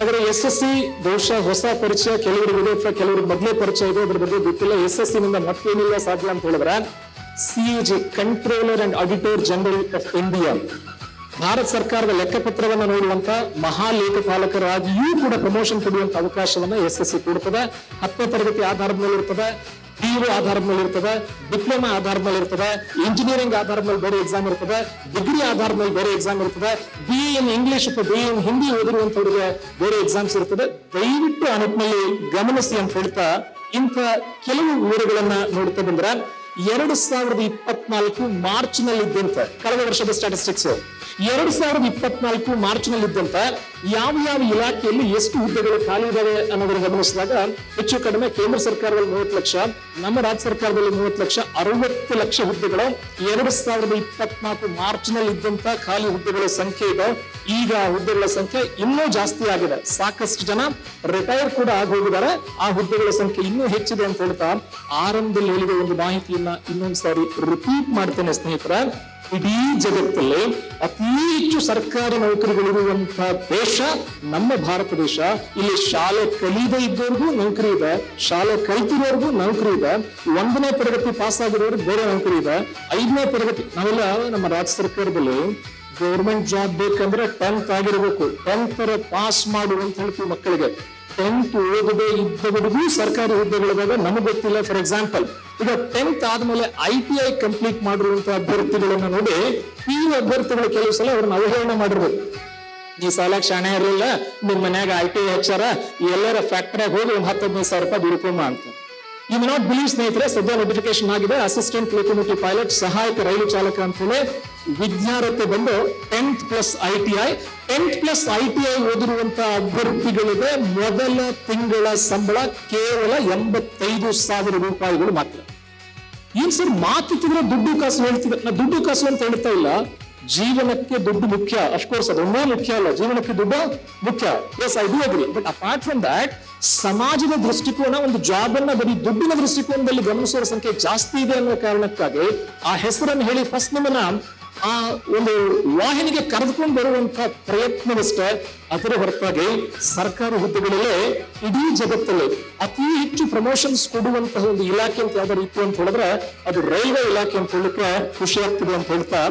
ಆದರೆ S S C ಬಹುಶಃ ಹೊಸ ಪರಿಚಯ ಕೆಲವರಿಗಿದೆ ಅಥವಾ ಕೆಲವರಿಗೆ ಮೊದಲೇ ಪರಿಚಯ ಇದೆ ಅದ್ರ ಬಗ್ಗೆ ಗೊತ್ತಿಲ್ಲ ಎಸ್ ಎಸ್ ಸಿ ನಿಂದ ಮತ್ತೇನಿಲ್ಲ ಸಾಧ್ಯ ಅಂತ ಹೇಳಿದ್ರೆ C G controller and auditor general of India Bharat ಸರ್ಕಾರದ ಲೆಕ್ಕಪತ್ರವನ್ನು ನೋಡುವಂತ ಮಹಾಲೇಖಪಾಲಕರಾಗಿಯೂ ಕೂಡ ಪ್ರಮೋಷನ್ ಪಡೆಯುವಂತ ಅವಕಾಶವನ್ನ ಎಸ್ ಎಸ್ ಸಿ ಕೊಡ್ತದೆ ಹತ್ತನೇ ತರಗತಿ ಆಧಾರದ ಮೇಲೆ ಇರ್ತದೆ ಪಿಯು ಆಧಾರದ ಮೇಲೆ ಇರ್ತದೆ ಡಿಪ್ಲೊಮಾ ಆಧಾರದ ಮೇಲೆ ಇರ್ತದೆ ಇಂಜಿನಿಯರಿಂಗ್ ಆಧಾರದ ಮೇಲೆ ಬೇರೆ ಎಕ್ಸಾಮ್ ಇರ್ತದೆ ಡಿಗ್ರಿ ಆಧಾರದ ಮೇಲೆ ಬೇರೆ ಎಕ್ಸಾಮ್ ಇರ್ತದೆ ಬಿ ಇನ್ ಇಂಗ್ಲಿಷ್ ಅಥವಾ ಬಿ ಇನ್ ಹಿಂದಿ ಓದಿರುವಂತವರಿಗೆ ಬೇರೆ ಎಕ್ಸಾಮ್ಸ್ ಇರ್ತದೆ ದಯವಿಟ್ಟು ಆ ನಿಟ್ಟಿನಲ್ಲಿ ಗಮನಿಸಿ ಅಂತ ಹೇಳ್ತಾ ಇಂಥ ಕೆಲವು ವಿವರಗಳನ್ನ ನೋಡ್ತಾ ಬಂದ್ರೆ ಎರಡು ಸಾವಿರದ ಇಪ್ಪತ್ನಾಲ್ಕು ಮಾರ್ಚ್ನಲ್ಲಿ ಇದ್ದಂತ ಕಳೆದ ವರ್ಷದ ಸ್ಟಾಟಿಸ್ಟಿಕ್ಸ್ ಎರಡು ಸಾವಿರದ ಇಪ್ಪತ್ನಾಲ್ಕು ಮಾರ್ಚ್ನಲ್ಲಿ ಇದ್ದಂತ ಯಾವ ಯಾವ ಇಲಾಖೆಯಲ್ಲಿ ಎಷ್ಟು ಹುದ್ದೆಗಳು ಖಾಲಿ ಇದಾವೆ ಅನ್ನೋದನ್ನು ಗಮನಿಸಿದಾಗ ಹೆಚ್ಚು ಕಡಿಮೆ ಕೇಂದ್ರ ಸರ್ಕಾರದಲ್ಲಿ ಮೂವತ್ತು ಲಕ್ಷ, ನಮ್ಮ ರಾಜ್ಯ ಸರ್ಕಾರದಲ್ಲಿ ಮೂವತ್ತು ಲಕ್ಷ, ಅರವತ್ತು ಲಕ್ಷ ಹುದ್ದೆಗಳು ಎರಡು ಸಾವಿರದ ಇಪ್ಪತ್ನಾಲ್ಕು ಮಾರ್ಚ್ನಲ್ಲಿ ಇದ್ದಂತ ಖಾಲಿ ಹುದ್ದೆಗಳ ಸಂಖ್ಯೆ ಇದೆ. ಈಗ ಹುದ್ದೆಗಳ ಸಂಖ್ಯೆ ಇನ್ನೂ ಜಾಸ್ತಿ ಆಗಿದೆ. ಸಾಕಷ್ಟು ಜನ ರಿಟೈರ್ ಕೂಡ ಆಗೋಗಿದ್ದಾರೆ. ಆ ಹುದ್ದೆಗಳ ಸಂಖ್ಯೆ ಇನ್ನೂ ಹೆಚ್ಚಿದೆ ಅಂತ ಹೇಳ್ತಾ ಆರಂಭದಲ್ಲಿ ಹೇಳಿದ ಒಂದು ಮಾಹಿತಿಯನ್ನ ಇನ್ನೊಂದು ಸಾರಿ ರಿಪೀಟ್ ಮಾಡ್ತೇನೆ ಸ್ನೇಹಿತರ, ಇಡೀ ಜಗತ್ತಲ್ಲಿ ಅತಿ ಹೆಚ್ಚು ಸರ್ಕಾರಿ ನೌಕರಿಗಳಿರುವಂತಹ ದೇಶ ನಮ್ಮ ಭಾರತ ದೇಶ. ಇಲ್ಲಿ ಶಾಲೆ ಕಲಿಯದೆ ಇದ್ದವ್ರಿಗೂ ನೌಕರಿ ಇದೆ, ಶಾಲೆ ಕಲಿತಿರೋರ್ಗೂ ನೌಕರಿ ಇದೆ. ಒಂದನೇ ತರಗತಿ ಪಾಸ್ ಆಗಿರೋರ್ಗೆ ಬೇರೆ ನೌಕರಿ ಇದೆ. ಐದನೇ ತರಗತಿ, ನಾವೆಲ್ಲ ನಮ್ಮ ರಾಜ್ಯ ಸರ್ಕಾರದಲ್ಲಿ ಗೌರ್ಮೆಂಟ್ ಜಾಬ್ ಬೇಕಂದ್ರೆ ಟೆಂತ್ ಆಗಿರ್ಬೇಕು. ಟೆಂತ್ ಪಾಸ್ ಮಾಡು ಅಂತ ಹೇಳ್ತೀವಿ ಮಕ್ಕಳಿಗೆ ಟೆಂತ್ ಓದದೆ ಇದ್ದವರಿಗೂ ಸರ್ಕಾರಿ ಹುದ್ದೆಗಳಿದಾಗ ನಮಗೆ ಗೊತ್ತಿಲ್ಲ. ಫಾರ್ ಎಕ್ಸಾಂಪಲ್ ಈಗ ಟೆಂತ್ ಆದ್ಮೇಲೆ ಐ ಟಿ ಐ ಕಂಪ್ಲೀಟ್ ಮಾಡಿರುವಂತಹ ಅಭ್ಯರ್ಥಿಗಳನ್ನ ನೋಡಿ ಈ ಅಭ್ಯರ್ಥಿಗಳು ಕೆಲವು ಸಲ ಅವ್ರನ್ನ ಅವಹೇಳನ ಮಾಡಿರ್ಬೋದು ಈ ಸಾಲ ಶಾಣೆ ಇರಲಿಲ್ಲ, ನಿಮ್ ಮನ್ಯಾಗ ಐ ಟಿ ಐ ಹಚ್ಚಾರ, ಎಲ್ಲರ ಫ್ಯಾಕ್ಟರಿಯಾಗ ಹೋಗಿ ಒಂದು ಹತ್ತು ಹದಿನೈದು ಸಾವಿರ ರೂಪಾಯಿ ದುಡ್ಕೊಂಬ ಅಂತ. ಯು ನಾಟ್ ಬಿಲೀವ್ ಸ್ನೇಹಿತರೆ, ಸದ್ಯ ನೋಟಿಫಿಕೇಶನ್ ಆಗಿದೆ. ಅಸಿಸ್ಟೆಂಟ್ ಲೋಕೋಮೋಟಿವ್ ಪೈಲಟ್ ಸಹಾಯಕ ರೈಲು ಚಾಲಕ ಅಂತ ವಿದ್ಯಾರ್ಥಿ ಬಂದು tenth plus I T I tenth plus I T I ಓದಿರುವಂತ ಅಭ್ಯರ್ಥಿಗಳಿಗೆ ಮೊದಲ ತಿಂಗಳ ಸಂಬಳ ಕೇವಲ ಎಂಬತ್ತೈದು ಸಾವಿರ ರೂಪಾಯಿಗಳು ಮಾತ್ರ. ಏನ್ ಸರ್ ಮಾತಿದ್ರೆ ದುಡ್ಡು ಕಾಸು ಹೇಳ್ತಿದ್ರೆ ನಾ ದುಡ್ಡು ಕಾಸು ಅಂತ ಹೇಳ್ತಾ ಇಲ್ಲ. ಜೀವನಕ್ಕೆ ದುಡ್ಡು ಮುಖ್ಯ. ಅಫ್ಕೋರ್ಸ್ ಅದೊಂದೇ ಮುಖ್ಯ ಅಲ್ಲ. ಜೀವನಕ್ಕೆ ದುಡ್ಡು ಮುಖ್ಯ. Yes I do agree but apart from that ಸಮಾಜದ ದೃಷ್ಟಿಕೋನ, ಒಂದು ಜಾಬ್ ಅನ್ನ ಬರೀ ದುಡ್ಡಿನ ದೃಷ್ಟಿಕೋನದಲ್ಲಿ ಗಮನಿಸುವ ಸಂಖ್ಯೆ ಜಾಸ್ತಿ ಇದೆ ಅನ್ನೋ ಕಾರಣಕ್ಕಾಗಿ ಆ ಹೆಸರನ್ನು ಹೇಳಿ ಫಸ್ಟ್ ನಿಮ್ಮನ್ನ ಆ ಒಂದು ವಾಹಿನಿಗೆ ಕರೆದುಕೊಂಡು ಬರುವಂತಹ ಪ್ರಯತ್ನವಷ್ಟೇ ಅದರ ಹೊರತಾಗಿ ಸರ್ಕಾರಿ ಹುದ್ದೆಗಳಲ್ಲೇ ಇಡೀ ಜಗತ್ತಲ್ಲಿ ಅತಿ ಹೆಚ್ಚು ಪ್ರಮೋಷನ್ಸ್ ಕೊಡುವಂತಹ ಒಂದು ಇಲಾಖೆ ಅಂತ ಯಾವ್ದಾರು ಇತ್ತು ಅಂತ ಹೇಳಿದ್ರೆ ಅದು ರೈಲ್ವೆ ಇಲಾಖೆ ಅಂತ ಹೇಳಲಿಕ್ಕೆ ಖುಷಿ ಆಗ್ತಿದೆ ಅಂತ ಹೇಳ್ತಾ